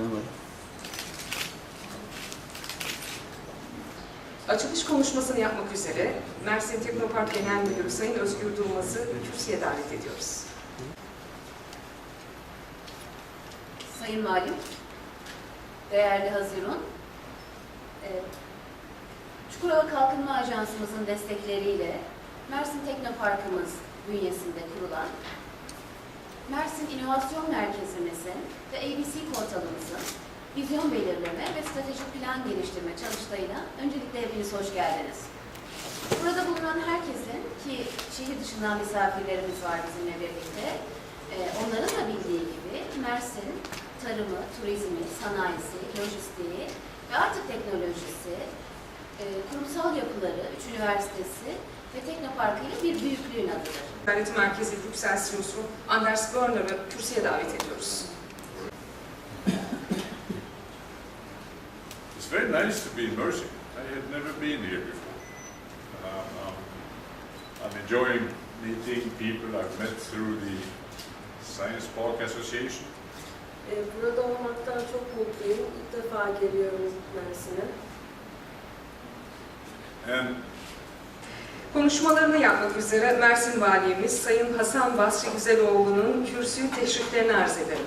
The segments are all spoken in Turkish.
Valim. Açılış konuşmasını yapmak üzere Mersin Teknopark Genel Müdürü Sayın Özgür Durmaz'ı kürsüye davet ediyoruz. Sayın Valim, değerli Haziran, e, Çukurova Kalkınma Ajansımızın destekleriyle Mersin Teknoparkımız bünyesinde kurulan Mersin İnovasyon Merkezimizin ve ABC portalımızın vizyon belirleme ve stratejik plan geliştirme çalıştayına öncelikle hepiniz hoş geldiniz. Burada bulunan herkesin ki şehir dışından misafirlerimiz var bizimle birlikte, e, onların da bildiği gibi Mersin tarımı, turizmi, sanayisi, lojistiği ve artık teknolojisi, e, kurumsal yapıları, üç üniversitesi ve Teknoparkı ile bir büyüklüğün adıdır. Öğretim Merkezi Yüksel CEO'su Anders Börner'ı kürsüye davet ediyoruz. It's very nice to be in Mercy. I had never been here before. Um, um, I'm enjoying meeting people I've met through the Science Park Association. Ee, Burada olmaktan çok mutluyum. İlk defa geliyorum Mersin'e. And Konuşmalarını yapmak üzere Mersin Valimiz Sayın Hasan Basri Güzeloğlu'nun kürsüyü teşriflerini arz ederim.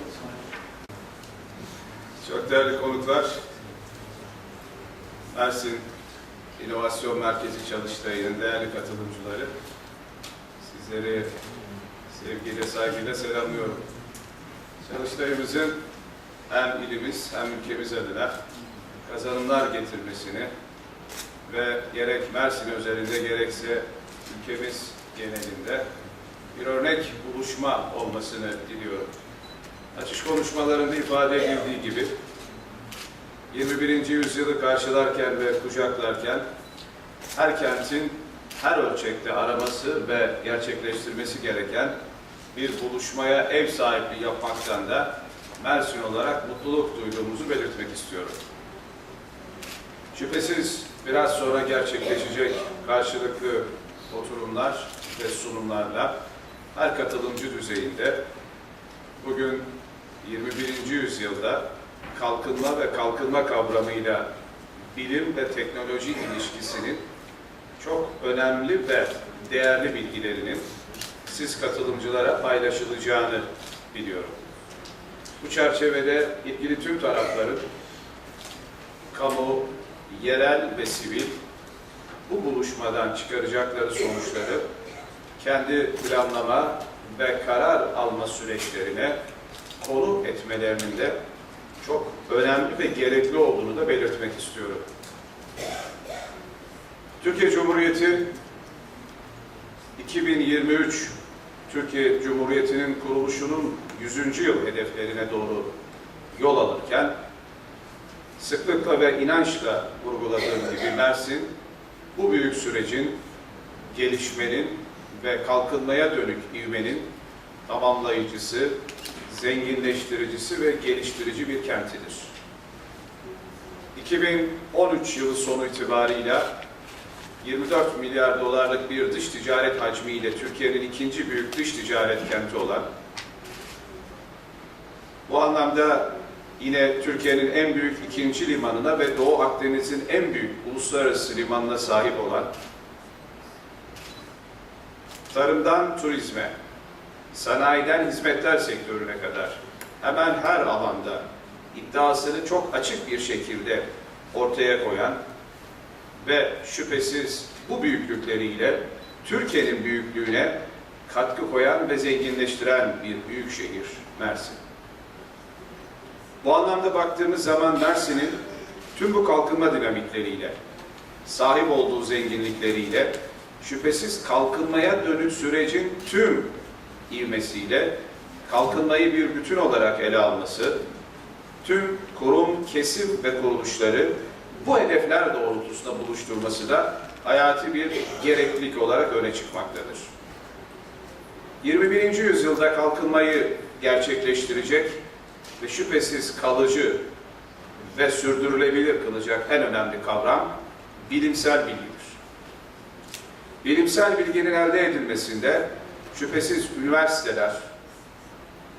Çok değerli konuklar, Mersin İnovasyon Merkezi Çalıştayı'nın değerli katılımcıları, sizleri sevgiyle, saygıyla selamlıyorum. Çalıştayımızın hem ilimiz hem ülkemiz adına kazanımlar getirmesini ve gerek Mersin özelinde gerekse ülkemiz genelinde bir örnek buluşma olmasını diliyorum. Açış konuşmalarında ifade edildiği gibi 21. yüzyılı karşılarken ve kucaklarken her kentin her ölçekte araması ve gerçekleştirmesi gereken bir buluşmaya ev sahipliği yapmaktan da Mersin olarak mutluluk duyduğumuzu belirtmek istiyorum. Şüphesiz biraz sonra gerçekleşecek karşılıklı oturumlar ve sunumlarla her katılımcı düzeyinde bugün 21. yüzyılda kalkınma ve kalkınma kavramıyla bilim ve teknoloji ilişkisinin çok önemli ve değerli bilgilerinin siz katılımcılara paylaşılacağını biliyorum. Bu çerçevede ilgili tüm tarafların kamu, yerel ve sivil bu buluşmadan çıkaracakları sonuçları kendi planlama ve karar alma süreçlerine konu etmelerinin de çok önemli ve gerekli olduğunu da belirtmek istiyorum. Türkiye Cumhuriyeti 2023 Türkiye Cumhuriyeti'nin kuruluşunun 100. yıl hedeflerine doğru yol alırken sıklıkla ve inançla vurguladığım gibi Mersin bu büyük sürecin gelişmenin ve kalkınmaya dönük ivmenin tamamlayıcısı, zenginleştiricisi ve geliştirici bir kentidir. 2013 yılı sonu itibarıyla 24 milyar dolarlık bir dış ticaret hacmiyle Türkiye'nin ikinci büyük dış ticaret kenti olan, bu anlamda yine Türkiye'nin en büyük ikinci limanına ve Doğu Akdeniz'in en büyük uluslararası limanına sahip olan, tarımdan turizme, sanayiden hizmetler sektörüne kadar hemen her alanda iddiasını çok açık bir şekilde ortaya koyan ve şüphesiz bu büyüklükleriyle Türkiye'nin büyüklüğüne katkı koyan ve zenginleştiren bir büyük şehir Mersin. Bu anlamda baktığımız zaman Mersin'in tüm bu kalkınma dinamikleriyle, sahip olduğu zenginlikleriyle, şüphesiz kalkınmaya dönük sürecin tüm ivmesiyle kalkınmayı bir bütün olarak ele alması, tüm kurum, kesim ve kuruluşları bu hedefler doğrultusunda buluşturması da hayati bir gereklilik olarak öne çıkmaktadır. 21. yüzyılda kalkınmayı gerçekleştirecek ve şüphesiz kalıcı ve sürdürülebilir kılacak en önemli kavram bilimsel bilgidir. Bilimsel bilginin elde edilmesinde şüphesiz üniversiteler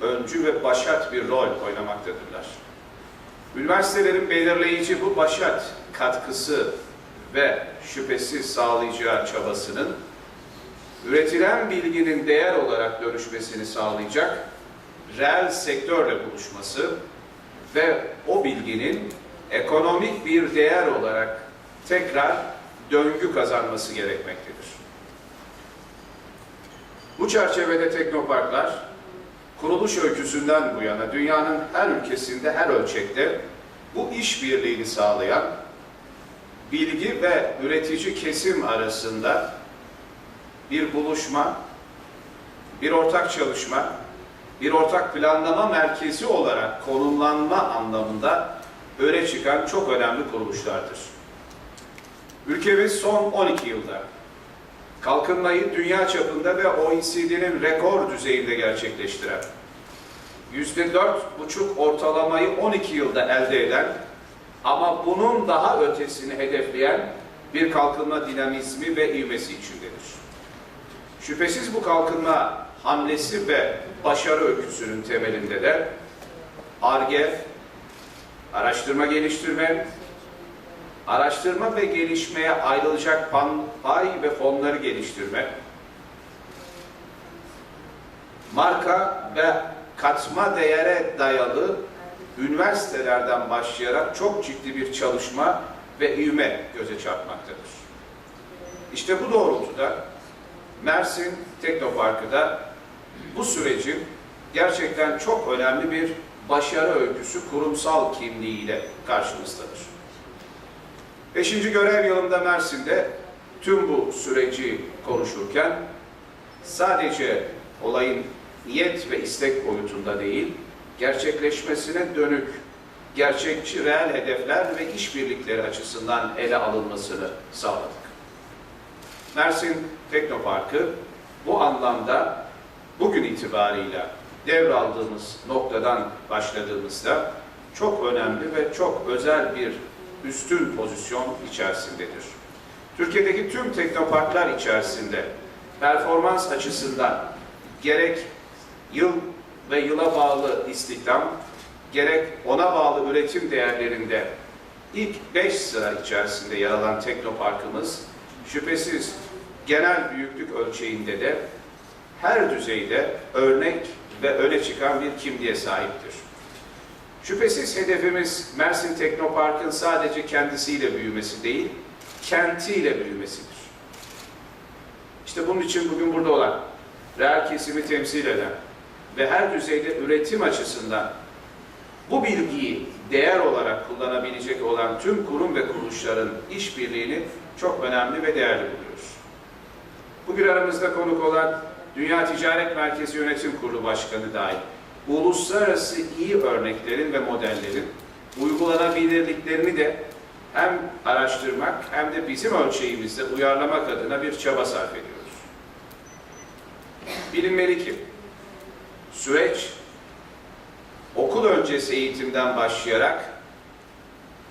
öncü ve başat bir rol oynamaktadırlar. Üniversitelerin belirleyici bu başat katkısı ve şüphesiz sağlayacağı çabasının üretilen bilginin değer olarak dönüşmesini sağlayacak reel sektörle buluşması ve o bilginin ekonomik bir değer olarak tekrar döngü kazanması gerekmektedir. Bu çerçevede teknoparklar kuruluş öyküsünden bu yana dünyanın her ülkesinde, her ölçekte bu işbirliğini sağlayan bilgi ve üretici kesim arasında bir buluşma, bir ortak çalışma, bir ortak planlama merkezi olarak konumlanma anlamında öne çıkan çok önemli kuruluşlardır. Ülkemiz son 12 yılda kalkınmayı dünya çapında ve OECD'nin rekor düzeyinde gerçekleştiren, %4,5 ortalamayı 12 yılda elde eden ama bunun daha ötesini hedefleyen bir kalkınma dinamizmi ve ivmesi içindedir. Şüphesiz bu kalkınma hamlesi ve başarı öyküsünün temelinde de ARGE, araştırma geliştirme, araştırma ve gelişmeye ayrılacak pan- pay ve fonları geliştirme, marka ve katma değere dayalı üniversitelerden başlayarak çok ciddi bir çalışma ve ivme göze çarpmaktadır. İşte bu doğrultuda Mersin Teknoparkı da bu sürecin gerçekten çok önemli bir başarı öyküsü kurumsal kimliğiyle karşımızdadır. Beşinci görev yılımda Mersin'de tüm bu süreci konuşurken sadece olayın niyet ve istek boyutunda değil, gerçekleşmesine dönük gerçekçi reel hedefler ve işbirlikleri açısından ele alınmasını sağladık. Mersin Teknoparkı bu anlamda bugün itibarıyla devraldığımız noktadan başladığımızda çok önemli ve çok özel bir üstün pozisyon içerisindedir. Türkiye'deki tüm teknoparklar içerisinde performans açısından gerek yıl ve yıla bağlı istihdam, gerek ona bağlı üretim değerlerinde ilk 5 sıra içerisinde yer alan teknoparkımız şüphesiz genel büyüklük ölçeğinde de her düzeyde örnek ve öne çıkan bir kimliğe sahiptir. Şüphesiz hedefimiz Mersin Teknopark'ın sadece kendisiyle büyümesi değil, kentiyle büyümesidir. İşte bunun için bugün burada olan, reel kesimi temsil eden ve her düzeyde üretim açısından bu bilgiyi değer olarak kullanabilecek olan tüm kurum ve kuruluşların işbirliğini çok önemli ve değerli buluyoruz. Bugün aramızda konuk olan Dünya Ticaret Merkezi Yönetim Kurulu Başkanı dahil uluslararası iyi örneklerin ve modellerin uygulanabilirliklerini de hem araştırmak hem de bizim ölçeğimizde uyarlamak adına bir çaba sarf ediyoruz. Bilinmeli ki süreç okul öncesi eğitimden başlayarak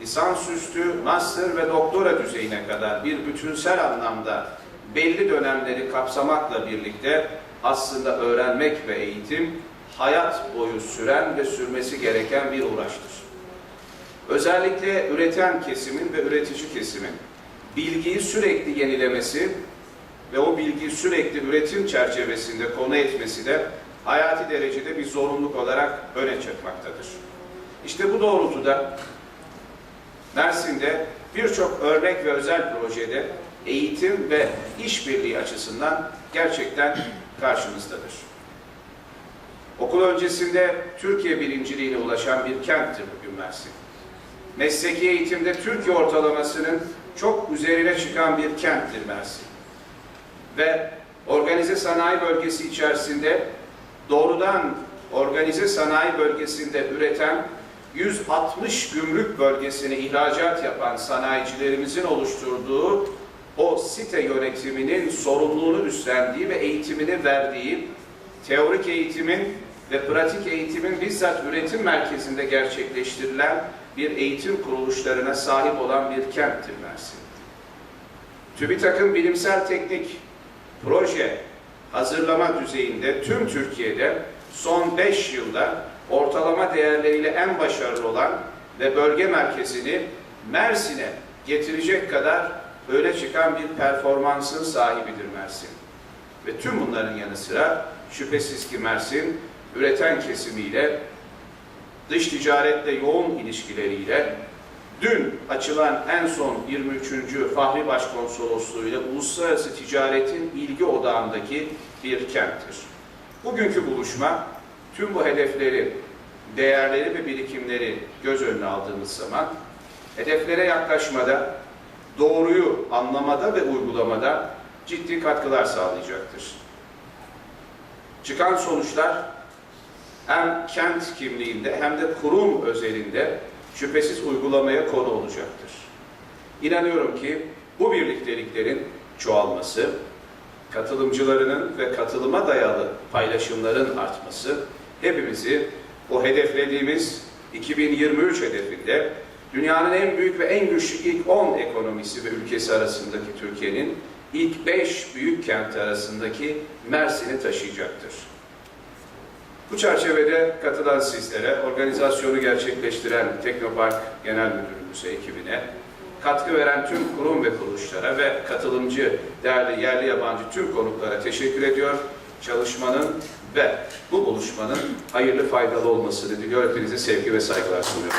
lisansüstü, master ve doktora düzeyine kadar bir bütünsel anlamda belli dönemleri kapsamakla birlikte aslında öğrenmek ve eğitim hayat boyu süren ve sürmesi gereken bir uğraştır. Özellikle üreten kesimin ve üretici kesimin bilgiyi sürekli yenilemesi ve o bilgiyi sürekli üretim çerçevesinde konu etmesi de hayati derecede bir zorunluluk olarak öne çıkmaktadır. İşte bu doğrultuda Mersin'de birçok örnek ve özel projede eğitim ve işbirliği açısından gerçekten karşımızdadır. Okul öncesinde Türkiye birinciliğine ulaşan bir kenttir bugün Mersin. Mesleki eğitimde Türkiye ortalamasının çok üzerine çıkan bir kenttir Mersin. Ve organize sanayi bölgesi içerisinde doğrudan organize sanayi bölgesinde üreten 160 gümrük bölgesine ihracat yapan sanayicilerimizin oluşturduğu o site yönetiminin sorumluluğunu üstlendiği ve eğitimini verdiği teorik eğitimin ve pratik eğitimin bizzat üretim merkezinde gerçekleştirilen bir eğitim kuruluşlarına sahip olan bir kenttir Mersin. TÜBİTAK'ın bilimsel teknik proje hazırlama düzeyinde tüm Türkiye'de son 5 yılda ortalama değerleriyle en başarılı olan ve bölge merkezini Mersin'e getirecek kadar öne çıkan bir performansın sahibidir Mersin. Ve tüm bunların yanı sıra şüphesiz ki Mersin üreten kesimiyle, dış ticaretle yoğun ilişkileriyle, dün açılan en son 23. Fahri Başkonsolosluğu'yla uluslararası ticaretin ilgi odağındaki bir kenttir. Bugünkü buluşma tüm bu hedefleri, değerleri ve birikimleri göz önüne aldığımız zaman hedeflere yaklaşmada, doğruyu anlamada ve uygulamada ciddi katkılar sağlayacaktır. Çıkan sonuçlar hem kent kimliğinde hem de kurum özelinde şüphesiz uygulamaya konu olacaktır. İnanıyorum ki bu birlikteliklerin çoğalması, katılımcılarının ve katılıma dayalı paylaşımların artması hepimizi o hedeflediğimiz 2023 hedefinde dünyanın en büyük ve en güçlü ilk 10 ekonomisi ve ülkesi arasındaki Türkiye'nin ilk 5 büyük kenti arasındaki Mersin'i taşıyacaktır. Bu çerçevede katılan sizlere, organizasyonu gerçekleştiren Teknopark Genel Müdürümüze, ekibine, katkı veren tüm kurum ve kuruluşlara ve katılımcı, değerli yerli yabancı tüm konuklara teşekkür ediyor. Çalışmanın ve bu buluşmanın hayırlı faydalı olmasını diliyor. Hepinize sevgi ve saygılar sunuyorum.